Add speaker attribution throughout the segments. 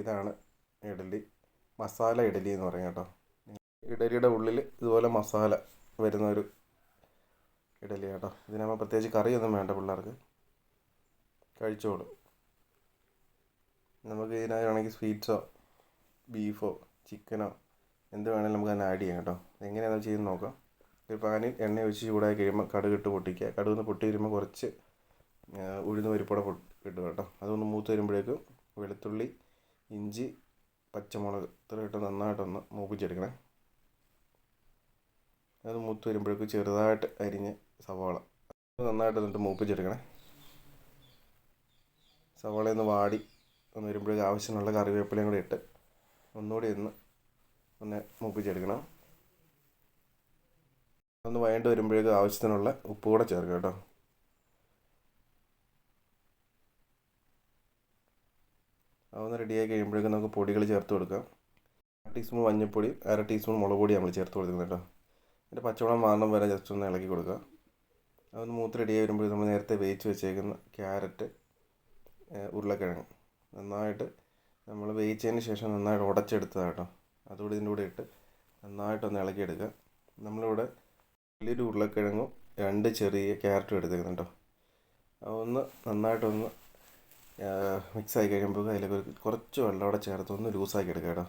Speaker 1: ഇതാണ് ഇഡലി. മസാല ഇഡലി എന്ന് പറയും കേട്ടോ. ഇഡലിയുടെ ഉള്ളിൽ ഇതുപോലെ മസാല വരുന്ന ഒരു ഇഡലി കേട്ടോ. ഇതിനാകുമ്പോൾ പ്രത്യേകിച്ച് കറിയൊന്നും വേണ്ട പിള്ളേർക്ക്. കഴിച്ചോളും. നമുക്ക് ഇതിനകത്താണെങ്കിൽ സ്വീറ്റ്സോ ബീഫോ ചിക്കനോ എന്ത് വേണമെങ്കിലും നമുക്ക് അതിന് ആഡ് ചെയ്യാം കേട്ടോ. എങ്ങനെയാണെന്ന് ചെയ്ത് നോക്കാം. ഒരു പാനിൽ എണ്ണ ഒഴിച്ച് ചൂടായി കഴിയുമ്പോൾ കടുക് ഇട്ട് പൊട്ടിക്കുക. കടുക് ഒന്ന് പൊട്ടി വരുമ്പോൾ കുറച്ച് ഉഴുന്ന് പരിപ്പോടെ ഇടുക കേട്ടോ. അതൊന്ന് മൂത്ത് വരുമ്പോഴേക്കും വെളുത്തുള്ളി ഇഞ്ചി പച്ചമുളക് ഇത്ര ഇട്ട് നന്നായിട്ടൊന്ന് മൂപ്പിച്ചെടുക്കണേ. അത് മൂത്ത് വരുമ്പോഴേക്കും ചെറുതായിട്ട് അരിഞ്ഞ് സവാള. നന്നായിട്ട് എന്നിട്ട് മൂപ്പിച്ചെടുക്കണേ. സവാള ഒന്ന് വാടി ഒന്ന് വരുമ്പോഴേക്കും ആവശ്യമുള്ള കറിവേപ്പിലയും കൂടി ഇട്ട് ഒന്നുകൂടി ഒന്ന് ഒന്ന് മൂപ്പിച്ചെടുക്കണം. ഒന്ന് വയണ്ട് വരുമ്പോഴേക്കും ആവശ്യത്തിനുള്ള ഉപ്പ് കൂടെ ചേർക്കാം കേട്ടോ. അതൊന്ന് റെഡിയായി കഴിയുമ്പോഴേക്കും നമുക്ക് പൊടികൾ ചേർത്ത് കൊടുക്കാം. അര ടീസ്പൂൺ മഞ്ഞൾപ്പൊടി അര ടീസ്പൂൺ മുളക് പൊടി നമ്മൾ ചേർത്ത് കൊടുക്കുന്നത് കേട്ടോ. എന്റെ പച്ചവെള്ളം മാറണം വരെ ജസ്റ്റ് ഒന്ന് ഇളക്കി കൊടുക്കുക. അതൊന്ന് മൂത്ത് റെഡിയായി വരുമ്പോൾ നമ്മൾ നേരത്തെ വേവിച്ച് വെച്ചേക്കുന്ന ക്യാരറ്റ് ഉരുളക്കിഴങ്ങ് നന്നായിട്ട് നമ്മൾ വേവിച്ചതിന് ശേഷം നന്നായിട്ട് ഉടച്ചെടുത്തതാണ് കേട്ടോ. അതുകൂടി ഇതിന്റെ കൂടെ ഇട്ട് നന്നായിട്ടൊന്ന് ഇളക്കിയെടുക്കുക. നമ്മളിവിടെ വലിയൊരു ഉരുളക്കിഴങ്ങും രണ്ട് ചെറിയ ക്യാരറ്റും എടുത്തേക്കുന്നുണ്ടോ അതൊന്ന് നന്നായിട്ടൊന്ന് മിക്സായി കഴിയുമ്പോൾ അതിലേക്ക് കുറച്ച് വെള്ളം കൂടെ ചേർത്ത് ഒന്ന് ലൂസാക്കി എടുക്കുക കേട്ടോ.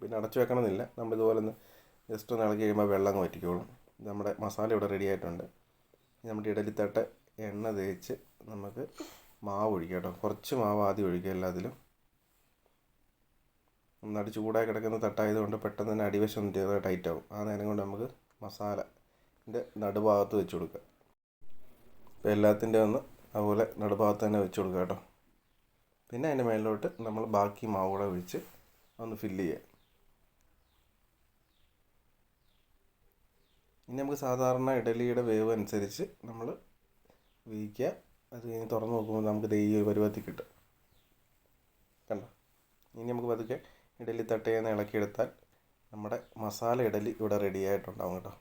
Speaker 1: പിന്നെ അടച്ചു വെക്കണമെന്നില്ല. നമ്മൾ ഇതുപോലെ ഒന്ന് ജസ്റ്റ് ഒന്ന് ഇളക്കി കഴിയുമ്പോൾ വെള്ളം അങ്ങ് വറ്റിക്കോളും. നമ്മുടെ മസാല ഇവിടെ റെഡി ആയിട്ടുണ്ട്. നമ്മുടെ ഇഡലിത്തട്ട് എണ്ണ തേച്ച് നമുക്ക് മാവ് ഒഴിക്കുക കേട്ടോ. കുറച്ച് മാവ് ആദ്യം ഒഴിക്കുക എല്ലാത്തിലും. നന്നായിട്ട് ചൂടായി കിടക്കുന്ന തട്ടായതുകൊണ്ട് പെട്ടെന്ന് തന്നെ അടിവശം ടൈറ്റ് ആവും. ആ നേരം കൊണ്ട് നമുക്ക് മസാലന്റെ നടുഭാഗത്ത് വെച്ച് കൊടുക്കുക അപ്പോൾ എല്ലാത്തിന്റെ ഒന്ന് അതുപോലെ നടുഭാഗത്ത് തന്നെ വെച്ച് കൊടുക്കുക കേട്ടോ. പിന്നെ അതിന്റെ മേലിലോട്ട് നമ്മൾ ബാക്കി മാവ് കൂടെ ഒഴിച്ച് ഒന്ന് ഫില്ല് ചെയ്യാം. ഇനി നമുക്ക് സാധാരണ ഇഡലിയുടെ വേവ് അനുസരിച്ച് നമ്മൾ വേവിക്കുക. അത് കഴിഞ്ഞ് തുറന്ന് നോക്കുമ്പോൾ നമുക്ക് ദേ ഒരു പരുവത്തിൽ കിട്ടും. കണ്ടോ? ഇനി നമുക്ക് പതുക്കെ ഇഡലി തട്ടയെന്ന് ഇളക്കിയെടുത്താൽ നമ്മുടെ മസാല ഇഡലി ഇവിടെ റെഡി ആയിട്ടുണ്ടാവും കേട്ടോ.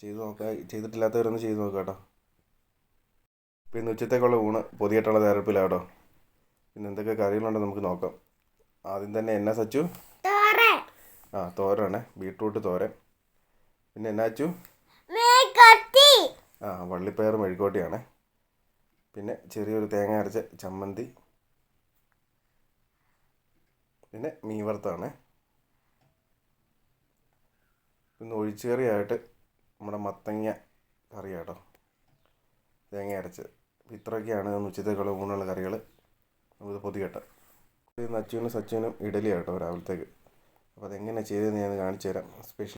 Speaker 1: ചെയ്ത് നോക്കുക ചെയ്തിട്ടില്ലാത്തവരൊന്ന് ചെയ്ത് നോക്കുക കേട്ടോ. പിന്നെ ഉച്ചത്തേക്കുള്ള ഊണ് പൊതിയായിട്ടുള്ള തയ്യാറെടുപ്പിലാണ് കേട്ടോ. പിന്നെ എന്തൊക്കെ കറികളുണ്ടെന്ന് നമുക്ക് നോക്കാം. ആദ്യം തന്നെ എന്നാ സച്ചു? ആ തോരനാണേ. ബീട്രൂട്ട് തോരൻ. പിന്നെ എന്നാ അച്ചു? ആ വള്ളിപ്പയർ മെഴുക്കോട്ടിയാണ് പിന്നെ ചെറിയൊരു തേങ്ങ അരച്ച ചമ്മന്തി. പിന്നെ മീൻ വറുത്താണ്. പിന്നെ ഒഴിച്ചുകറിയായിട്ട് നമ്മുടെ മത്തങ്ങ കറിയാട്ടോ. തേങ്ങ അരച്ച്. ഇത്രയൊക്കെയാണ് ഉച്ചത്തേക്കുള്ള ഊണുള്ള കറികൾ നമുക്ക് പൊതികെട്ട് ഇത് നച്ചുവിനും സച്ചുവിനും ഇഡലി കേട്ടോ രാവിലത്തേക്ക്. അപ്പോൾ അതെങ്ങനെ ചെയ്തതെന്ന് ഞാൻ കാണിച്ചു തരാം സ്പെഷ്യൽ